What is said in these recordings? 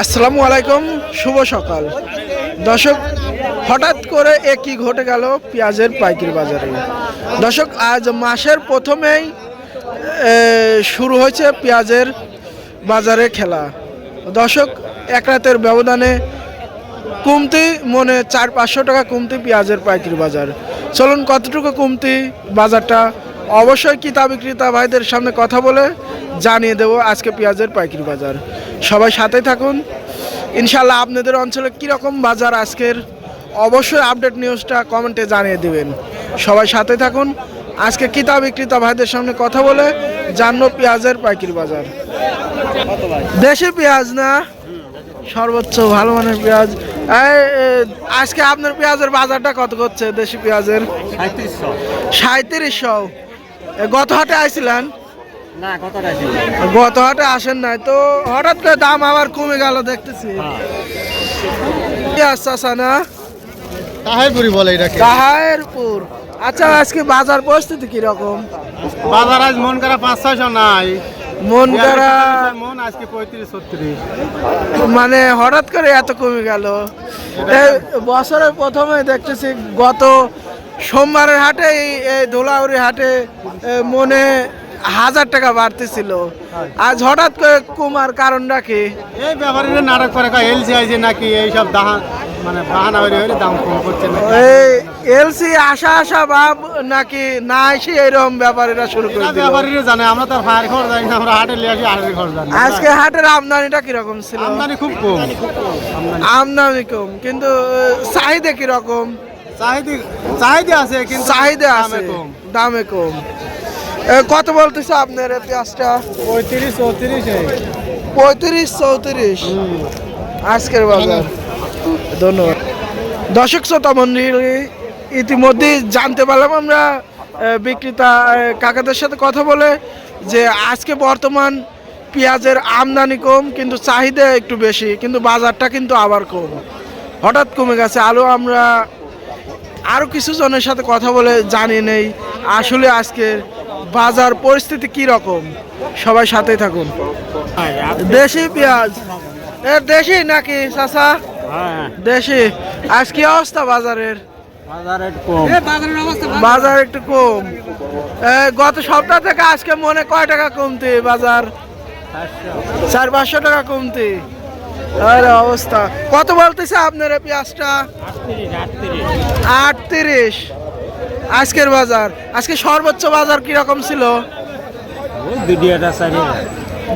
আসসালামু আলাইকুম, শুভ সকাল। দর্শক, হঠাৎ করে একই ঘটে গেল পেঁয়াজের পাইকারি বাজারে। দর্শক, আজ মাসের প্রথমেই শুরু হয়েছে পেঁয়াজের বাজারে খেলা। দর্শক, এক রাতের ব্যবধানে কমতি মনে চার পাঁচশো টাকা কমতি পেঁয়াজের পাইকারি বাজার। চলুন, কতটুকু কমতি বাজারটা অবশ্যই কিতা বিক্রেতা ভাইদের সামনে কথা বলে জানিয়ে দেবো আজকে পেঁয়াজের পাইকারি বাজার। সবাই সাথে থাকুন। ইনশাল্লাহ আপনাদের অঞ্চলে কীরকম বাজার আজকের? অবশ্যই আপডেট নিউজটা কমেন্টে জানিয়ে দেবেন। সবাই সাথে থাকুন। আজকে কিতা বিক্রেতা ভাইদের সামনে কথা বলে জানব পেঁয়াজের পাইকারি বাজার। দেশি পেঁয়াজ না? সর্বোচ্চ ভালো মানের পেঁয়াজ। আজকে আপনার পেঁয়াজের বাজারটা কত করছে দেশি পেঁয়াজের? সাঁত্রিশশো গত হাটে আইছিলেন? গত হাটে আসেন নাই তো হঠাৎ করে দাম আবার কমে গেল দেখতেছি। পেঁয়াজ না? বলে এটাকে। আচ্ছা আজকে বাজার পরিস্থিতি কীরকম? বাজার আজ মন করা পাঁচ ছয়শো নাই। মন করা মন আজকে পঁয়ত্রিশ ছত্রিশ। মানে হঠাৎ করে এত কমে গেল। বছরের প্রথমে দেখতেছি গত সোমবারের হাটে এই- ধুলাউড়ি হাটে মনে হাজার টাকা বাড়তেছিল। আজ হঠাৎ করে কুমার কারণটা কি এই ব্যাপারীরা নাটক করে কয় এলসি আইছে নাকি এইসব দাহা মানে বাহানা হইলে হইলে দাম কম করছে না এই এলসি আশা আশা ভাব নাকি না এসে এরকম ব্যাপারীরা শুরু করে দিল। ব্যাপারীরা জানে আমরা তো ফায়ার খবর জানি না আমরা হাটে লিয়ে আসি হাটের খবর জানি আজকে হাটের আমদানিটা কীরকম ছিল? আমদানি খুব কম। আমদানি কম। কিন্তু চাহিদা কীরকম? চাহিদা চাহিদা আছে কিন্তু চাহিদা দামে আছে কম। দামে কম। কত বলতেছে আপনার পেঁয়াজটা? পঁয়ত্রিশ চৌত্রিশ পঁয়ত্রিশ চৌত্রিশ। আজকের বাজার। ধন্যবাদ। দর্শক শ্রোতা মন্ডলী ইতিমধ্যেই জানতে পারলাম আমরা বিক্রেতা কাকাদের সাথে কথা বলে যে আজকে বর্তমান পেঁয়াজের আমদানি কম কিন্তু চাহিদা একটু বেশি কিন্তু বাজারটা কিন্তু আবার কম। হঠাৎ কমে গেছে। আলু আমরা আরও কিছু জনের সাথে কথা বলে জানিয়ে নেই। আসলে আজকের বাজার পরিস্থিতি কি রকম? সবাই সাথেই থাকুন। দেশি পেঁয়াজ। এ দেশি নাকি চাচা? হ্যাঁ। দেশি। আজ কি অবস্থা বাজারের? বাজার বাজার একটু কম। গত সপ্তাহ থেকে আজকে মনে কয় টাকা কমতি বাজার? চার পাঁচশো টাকা কমতি। আরে অবস্থা। কত বলতেছে আপনার এই পেঁয়াজটা? আটত্রিশ। আজকের বাজার? আজকে সর্বোচ্চ বাজার কীরকম ছিল?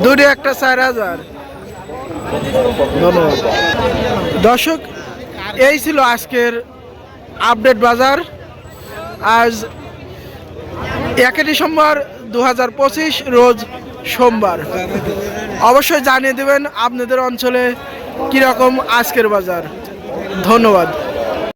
দুটি একটা চারি হাজার। ধন্যবাদ। দর্শক এই ছিল আজকের আপডেট বাজার। আজ একে ডিসেম্বর দু হাজার পঁচিশ রোজ সোমবার। অবশ্যই জানিয়ে দেবেন আপনাদের অঞ্চলে কীরকম আজকের বাজার। ধন্যবাদ।